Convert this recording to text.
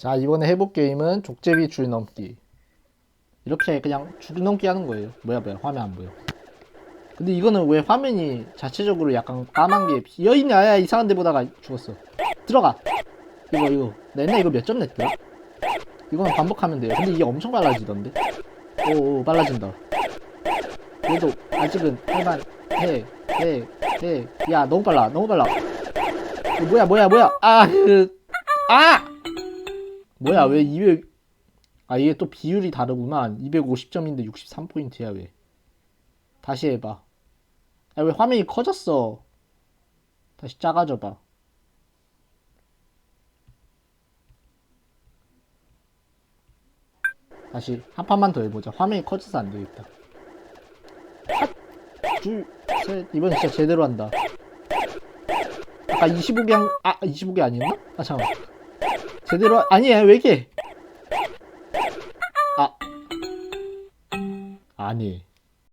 자 이번에 해볼 게임은 족제비 줄넘기. 이렇게 그냥 줄넘기 하는 거예요. 뭐야 뭐야 화면 안 보여. 근데 이거는 왜 화면이 자체적으로 약간 까만 게 비어있냐 야 이상한 데 보다가 죽었어. 들어가. 이거 이거. 나 옛날 이거 몇 점 냈더라? 이거는 반복하면 돼요. 근데 이게 엄청 빨라지던데? 오오 빨라진다. 그래도 아직은 할만 해해해야 너무 빨라. 너무 빨라. 이거 뭐야 뭐야 뭐야? 아그 아! 뭐야 왜 200... 아 이게 또 비율이 다르구만 250점인데 63포인트야 왜? 다시 해봐. 아 왜 화면이 커졌어? 다시 작아져봐. 다시 한 판만 더 해보자. 화면이 커져서 안 되겠다. 둘 셋. 이번 진짜 제대로 한다. 아까 25개 한... 아 25개 아니었나? 아 잠깐만 제대로 하- 아니야 왜 이렇게? 아. 아니